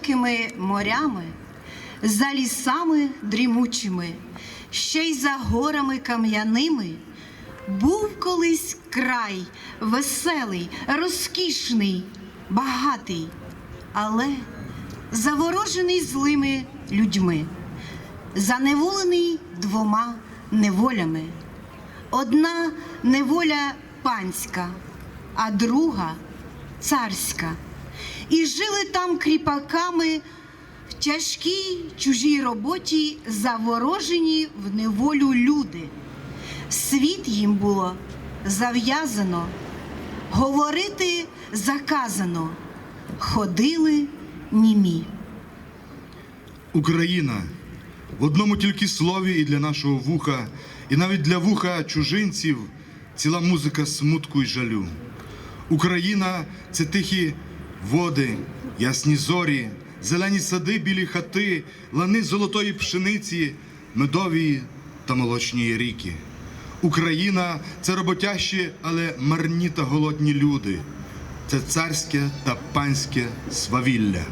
широкими морями, за лісами дрімучими, ще й за горами кам'яними, був колись край веселий, розкішний, багатий, але заворожений злими людьми, заневолений двома неволями. Одна неволя панська, а друга царська. І жили там кріпаками в тяжкій чужій роботі, заворожені в неволю люди. Світ їм було зав'язано, говорити заказано, ходили німі. Україна в одному тільки слові і для нашого вуха, і навіть для вуха чужинців ціла музика смутку й жалю. Україна це тихі води, ясні зорі, зелені сади, білі хати, лани золотої пшениці, медові та молочні ріки. Україна це роботящі, але марні та голодні люди. Це царське та панське свавілля.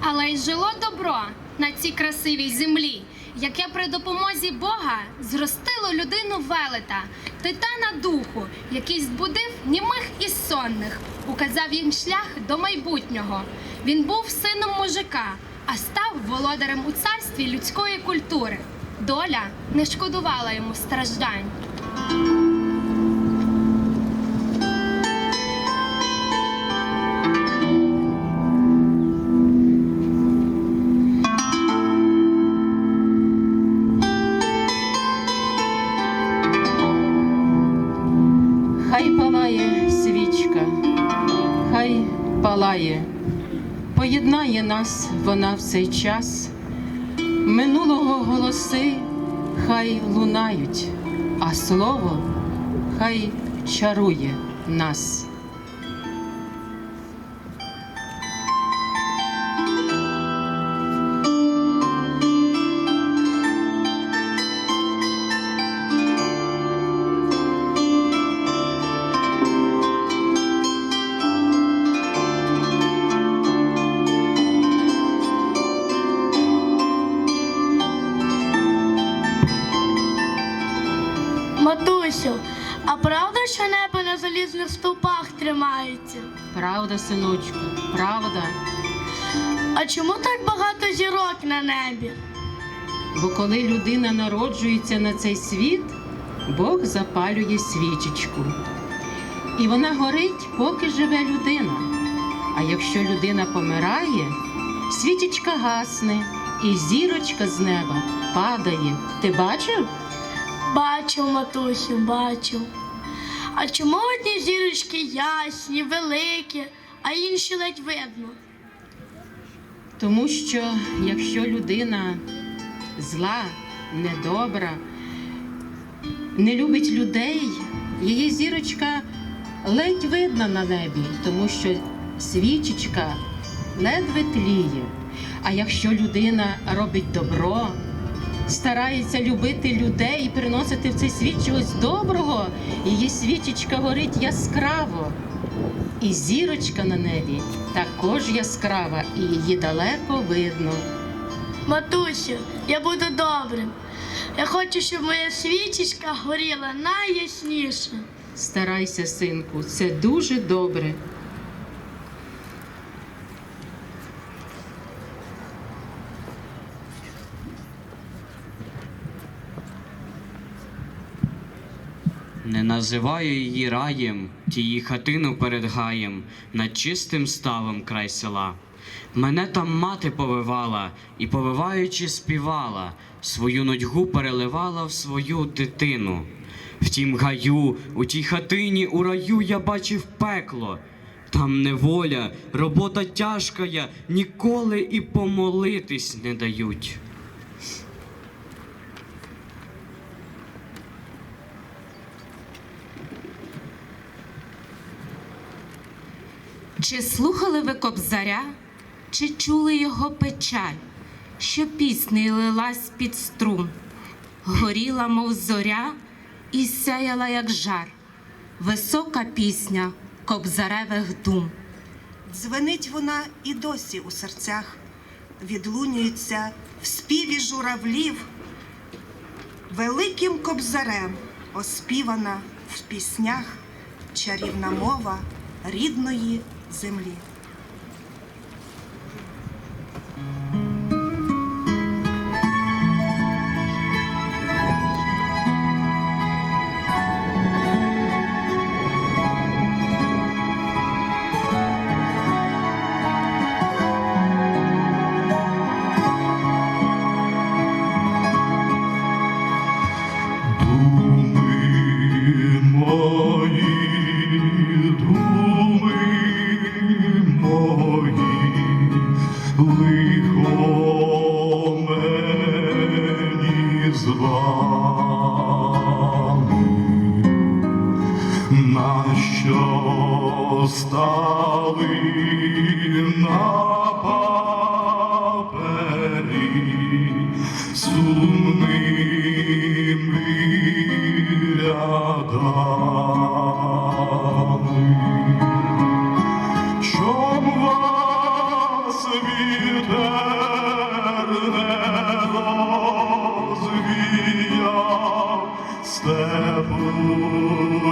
Але й жило добро на цій красивій землі, яке при допомозі Бога зростило людину велета, титана духу, який збудив німих і сонних, указав їм шлях до майбутнього. Він був сином мужика, а став володарем у царстві людської культури. Доля не шкодувала йому страждань. Нас вона в цей час. Минулого голоси хай лунають, а слово хай чарує нас. Тримається? Правда, синочку, правда. А чому так багато зірок на небі? Бо коли людина народжується на цей світ, Бог запалює свічечку. І вона горить, поки живе людина. А якщо людина помирає, свічечка гасне, і зірочка з неба падає. Ти бачив? Бачу, матусю, бачу. А чому одні зірочки ясні, великі, а інші ледь видно? Тому що якщо людина зла, недобра, не любить людей, її зірочка ледь видна на небі, тому що свічечка ледве тліє. А якщо людина робить добро, старається любити людей і приносити в цей світ чогось доброго, її свічечка горить яскраво. І зірочка на небі також яскрава, і її далеко видно. Матусю, я буду добрим. Я хочу, щоб моя свічечка горіла найясніше. Старайся, синку, це дуже добре. Називаю її раєм, тії хатину перед гаєм, над чистим ставом край села. Мене там мати повивала і, повиваючи, співала, свою нудьгу переливала в свою дитину. В тім гаю, у тій хатині, у раю я бачив пекло. Там неволя, робота тяжкая, ніколи і помолитись не дають. Чи слухали ви кобзаря, чи чули його печаль, що пісни лилась під струм, горіла, мов зоря, і сяяла, як жар, висока пісня кобзаревих дум. Дзвенить вона і досі у серцях, відлунюється в співі журавлів, великим кобзарем оспівана в піснях чарівна мова рідної землі.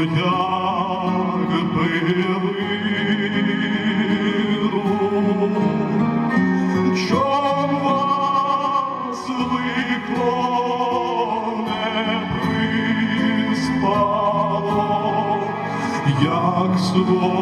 людях пилину, чом вас велико не приспало, як слово.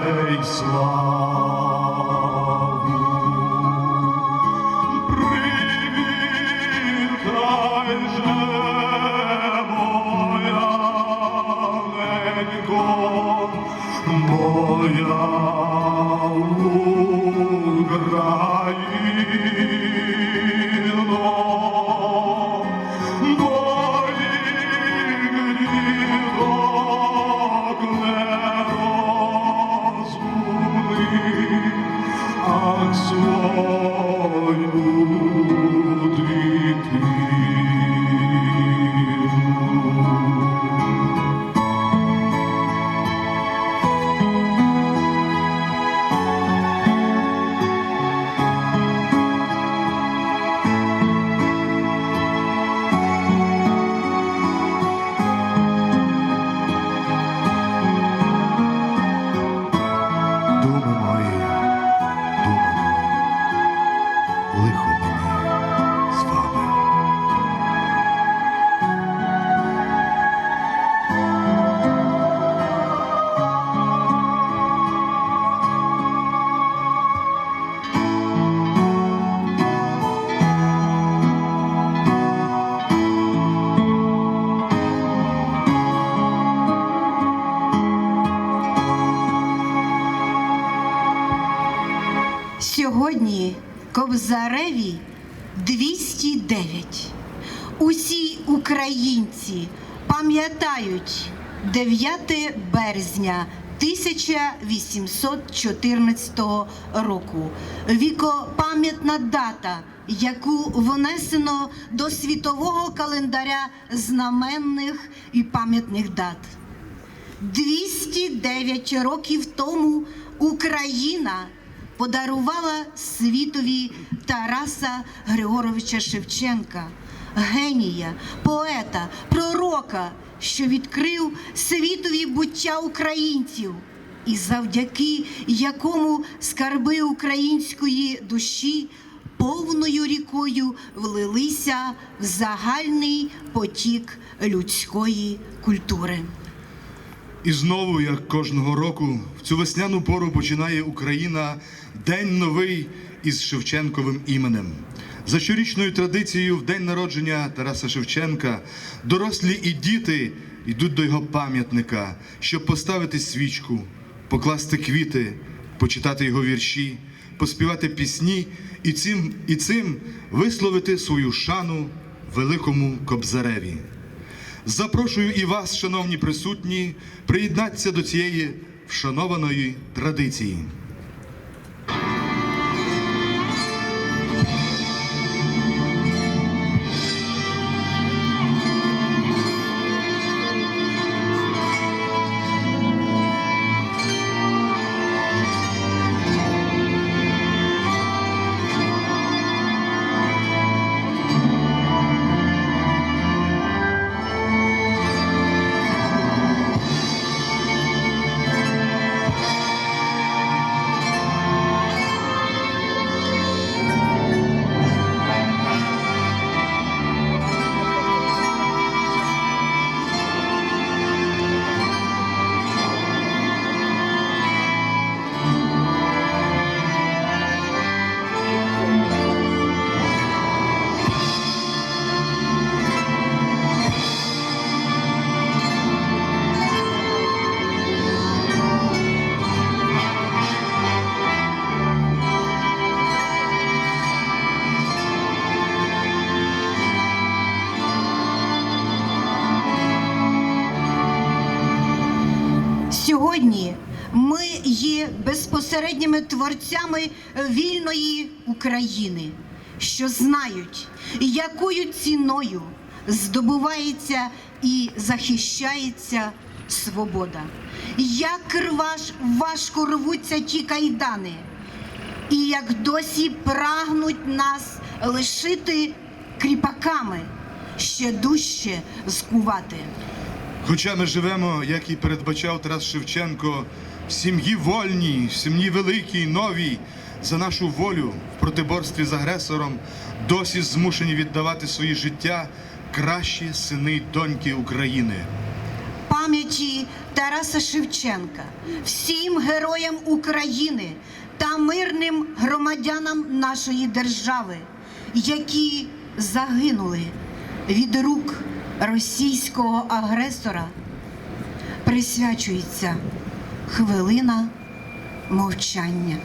face lies. Українці пам'ятають 9 березня 1814 року. Вікопам'ятна дата, яку внесено до світового календаря знаменних і пам'ятних дат. 209 років тому Україна подарувала світові Тараса Григоровича Шевченка, генія, поета, пророка, що відкрив світові буття українців, і завдяки якому скарби української душі повною рікою влилися в загальний потік людської культури. І знову, як кожного року, в цю весняну пору починає Україна День новий із Шевченковим іменем. За щорічною традицією, в день народження Тараса Шевченка, дорослі і діти йдуть до його пам'ятника, щоб поставити свічку, покласти квіти, почитати його вірші, поспівати пісні і цим, і цим висловити свою шану великому Кобзареві. Запрошую і вас, шановні присутні, приєднатися до цієї вшанованої традиції. Безпосередніми творцями вільної України, що знають, якою ціною здобувається і захищається свобода, як ваш, важко рвуться ті кайдани, і як досі прагнуть нас лишити кріпаками, ще дужче скувати. Хоча ми живемо, як і передбачав Тарас Шевченко, в сім'ї вольній, сім'ї великій, новій, за нашу волю в протиборстві з агресором, досі змушені віддавати свої життя кращі сини й доньки України. пам'яті Тараса Шевченка, всім героям України та мирним громадянам нашої держави, які загинули від рук російського агресора, присвячується хвилина мовчання.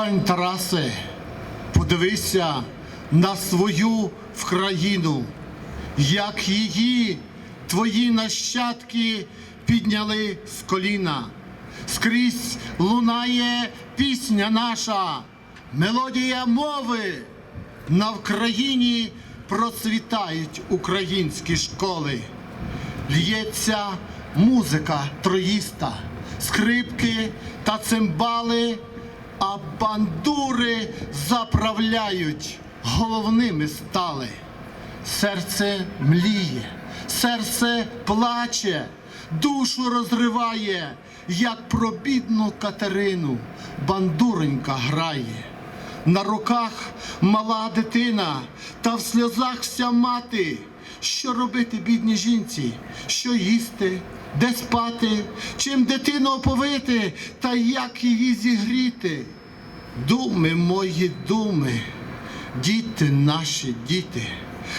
Стань, Тарасе, подивися на свою вкраїну, як її твої нащадки підняли з коліна. Скрізь лунає пісня наша, мелодія мови. На Вкраїні процвітають українські школи. Л'ється музика троїста, скрипки та цимбали, а бандури заправляють, головними стали. Серце мліє, серце плаче, душу розриває, як про бідну Катерину бандуренька грає. На руках мала дитина, та в сльозах вся мати. Що робити бідній жінці? Що їсти, де спати, чим дитину оповити, та як її зігріти? Думи мої думи, діти наші діти.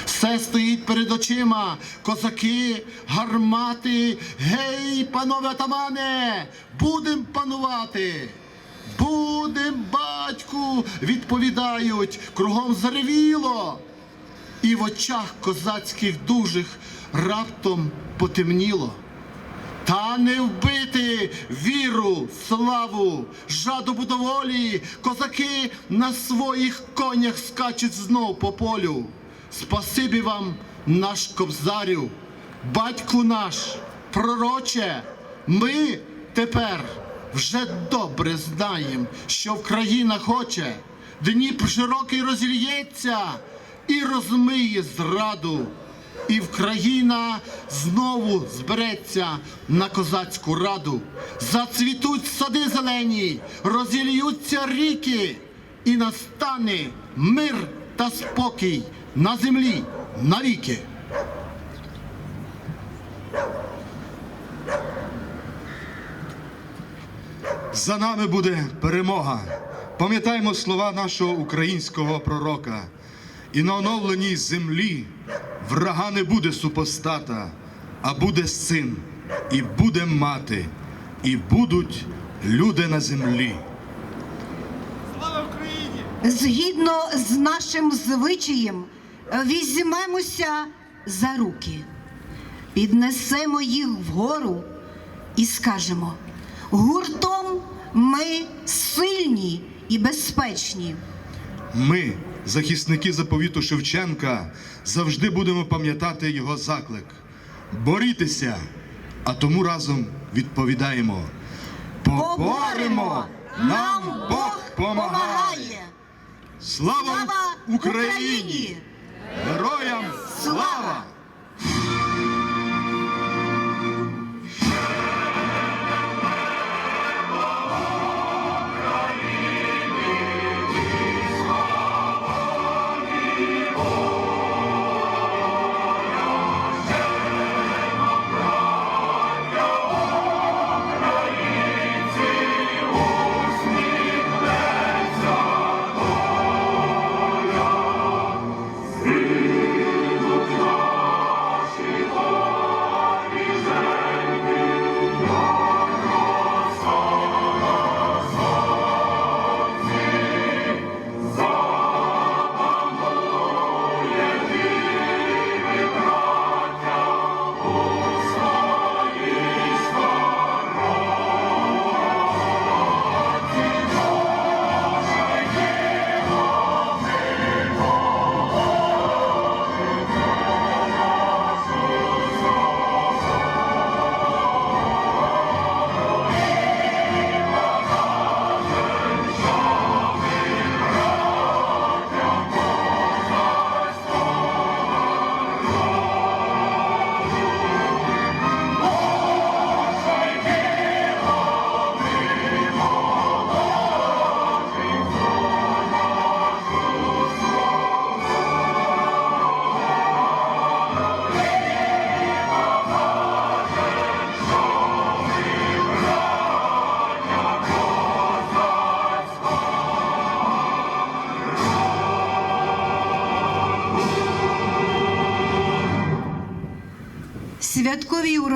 Все стоїть перед очима, козаки, гармати. Гей, панове атамане, будем панувати. Будем, батьку, відповідають, кругом заревіло. І в очах козацьких дужих раптом потемніло. Та не вбити віру, славу, жадобу до козаки на своїх конях скачуть знов по полю. Спасибі вам, наш кобзарю, батьку наш, пророче, ми тепер вже добре знаємо, що Вкраїна хоче, Дніпр широкий розільється і розмиє зраду. І Вкраїна знову збереться на козацьку раду. Зацвітуть сади зелені, розільються ріки, і настане мир та спокій на землі навіки. За нами буде перемога. Пам'ятаємо слова нашого українського пророка. І на оновленій землі врага не буде супостата, а буде син, і буде мати, і будуть люди на землі. Згідно з нашим звичаєм, візьмемося за руки, піднесемо їх вгору і скажемо: гуртом ми сильні і безпечні. Ми, захисники заповіту Шевченка, завжди будемо пам'ятати його заклик. Борітеся, а тому разом відповідаємо. Поборемо! Нам Бог помагає! Слава! Україні! Героям слава!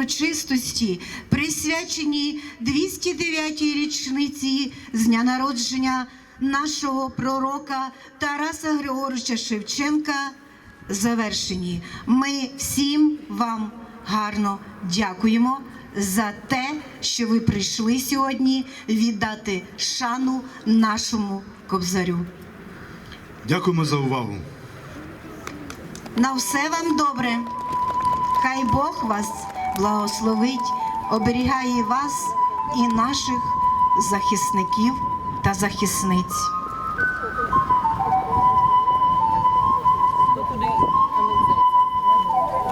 Урочистості, присвяченій 209-й річниці з дня народження нашого пророка Тараса Григоровича Шевченка, завершені. Ми всім вам гарно дякуємо за те, що ви прийшли сьогодні віддати шану нашому кобзарю. Дякуємо за увагу. На все вам добре. Хай Бог вас благословить, оберігає вас і наших захисників та захисниць.